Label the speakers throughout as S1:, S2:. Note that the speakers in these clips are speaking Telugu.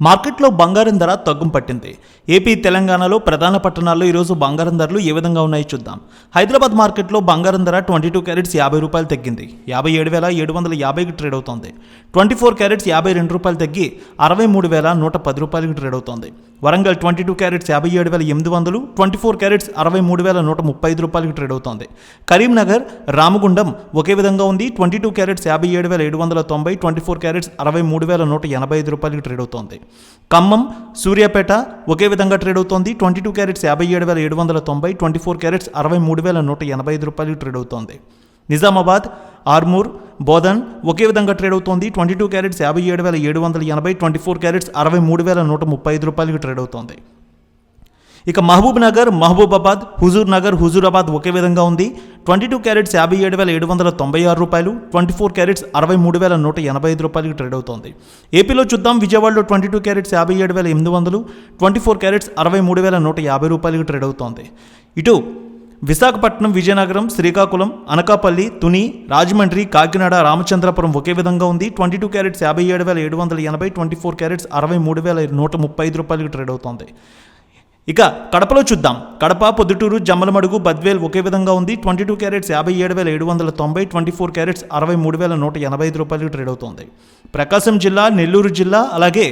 S1: మార్కెట్లో బంగారం ధర తగ్గుం పట్టింది. ఏపీ తెలంగాణలో ప్రధాన పట్టణాల్లో ఈరోజు బంగారం ధరలు ఏ విధంగా ఉన్నాయో చూద్దాం. హైదరాబాద్ మార్కెట్లో బంగారం ధర ట్వంటీ టూ క్యారెట్స్ యాభై రూపాయలు తగ్గింది. యాభై ఏడు వేల ఏడు వందల యాభైకి ట్రేడ్ అవుతోంది. ట్వంటీ ఫోర్ క్యారెట్స్ యాభై రెండు రూపాయలు తగ్గి అరవై మూడు వేల నూట పది రూపాయలకి ట్రేడ్ అవుతోంది. వరంగల్ ట్వంటీ టూ క్యారెట్స్ యాభై ఏడు వేల ఎనిమిది వందలు ట్వంటీ ఫోర్ క్యారెట్స్ అరవై మూడు వేల నూట ముప్పై ఐదు రూపాయలకి ట్రేడ్ అవుతోంది. కరీంనగర్ రామగుండం ఒకే విధంగా ఉంది. ట్వంటీ టూ క్యారెట్స్ యాభై ఏడు వేల ఏడు వందల తొంభై ట్వంటీ ఫోర్ క్యారెట్స్ అరవై మూడు వేల నూట ఎనభై ఐదు రూపాయలకి ట్రేడ్ అవుతోంది. ఖమ్మం సూర్యాపేట ఒకే విధంగా ట్రేడ్ అవుతోంది. ట్వంటీ టూ క్యారెట్స్ యాభై ఏడు వేల ఏడు వందల తొంభై ట్వంటీ ఫోర్ క్యారెట్స్ అరవై మూడు వేల నూట ఎనభై ఐదు రూపాయలు ట్రేడ్ అవుతోంది. నిజామాబాద్ ఆర్మూర్ బోధన్ ఒకే విధంగా ట్రేడ్ అవుతోంది. ట్వంటీ టూ క్యారెట్స్ యాభై ఏడు వేల ఏడు వందల ఎనభై ట్వంటీ ఫోర్ క్యారెట్స్ అరవై మూడు వేల నూట ముప్పై ఐదు రూపాయలకి ట్రేడ్ అవుతోంది. ఇక మహబూబ్ నగర్ మహబూబాబాద్ హుజూర్ నగర్ హుజూరాబాద్ ఒకే విధంగా ఉంది. ట్వంటీ టూ క్యారెట్స్ యాభై ఏడు వేల ఏడు వందల తొంభై ఆరు రూపాయలు ట్వంటీ ఫోర్ క్యారెట్స్ అరవై మూడు వేల నూట ఎనభై ఐదు రూపాయలకి ట్రేడ్ అవుతోంది. ఏపీలో చూద్దాం విజయవాడలో ట్వంటీ టూ క్యారెట్స్ యాభై ఏడు వేల ఎనిమిది వందలు ట్వంటీ ఫోర్ క్యారెట్స్ అరవై మూడు వేల నూట యాభై రూపాయలకి ట్రేడ్ అవుతోంది. ఇటు విశాఖపట్నం విజయనగరం శ్రీకాకుళం అనకాపల్లి తుని రాజమండ్రి కాకినాడ రామచంద్రపురం ఒకే విధంగా ఉంది. ట్వంటీ టూ క్యారెట్స్ యాభై ఏడు వేల ఏడు వందల ఎనభై ట్వంటీ ఫోర్ క్యారెట్స్ అరవై మూడు వేల నూట ముప్పై ఐదు రూపాయలకి ట్రేడ్ అవుతోంది. ఇక కడపలో చూద్దాం. కడప పొద్దుటూరు జమ్మలమడుగు బద్వేల్ ఒకే విధంగా ఉంది. ట్వంటీ టూ క్యారెట్స్ యాభై ఏడు వేల ఏడు వందల తొంభై ట్వంటీ ఫోర్ క్యారెట్స్ అరవై మూడు వేల నూట ఎనభై ఐదు రూపాయలు ట్రేడ్ అవుతోంది. ప్రకాశం జిల్లా నెల్లూరు జిల్లా అలాగే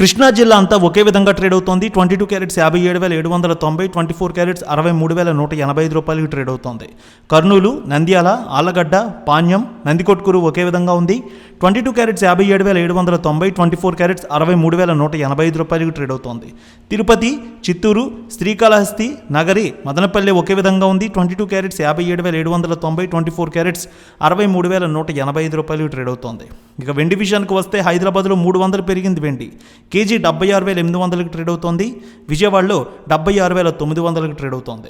S1: కృష్ణా జిల్లా అంతా ఒకే విధంగా ట్రేడ్ అవుతోంది. ట్వంటీ టూ క్యారెట్స్ యాభై ఏడు వేల ఏడు వందల తొంభై ట్వంటీ ఫోర్ క్యారెట్స్ అరవై మూడు వేల నూట ఎనభై ఐదు రూపాయలకి ట్రేడ్ అవుతోంది. కర్నూలు నంద్యాల ఆలగడ్డ పాణ్యం నందికొట్కూరు ఒకే విధంగా ఉంది. ట్వంటీ టూ క్యారెట్స్ యాభై ఏడు వేల ఏడు వందల తొంభై ట్వంటీ ఫోర్ క్యారెట్స్ అరవై మూడు వేల నూట ఎనభై ఐదు రూపాయలకు ట్రేడ్ అవుతోంది. తిరుపతి చిత్తూరు శ్రీకాళహస్తి నగరి మదనపల్లి ఒకే విధంగా ఉంది. ట్వంటీ టూ క్యారెట్స్ యాభై ఏడు వేల ఏడు వందల తొంభై ట్వంటీ ఫోర్ క్యారెట్స్ అరవై మూడు వేల నూట ఎనభై ఐదు రూపాయలకు ట్రేడ్ అవుతోంది. ఇక వెండి విషయానికి వస్తే హైదరాబాద్లో మూడు వందలు పెరిగింది వెండి. కేజీ డెబ్బై ఆరు వేల ఎనిమిది వందలకు ట్రేడ్ అవుతోంది. విజయవాడలో డెబ్బై ఆరు వేల తొమ్మిది వందలకు ట్రేడ్ అవుతోంది.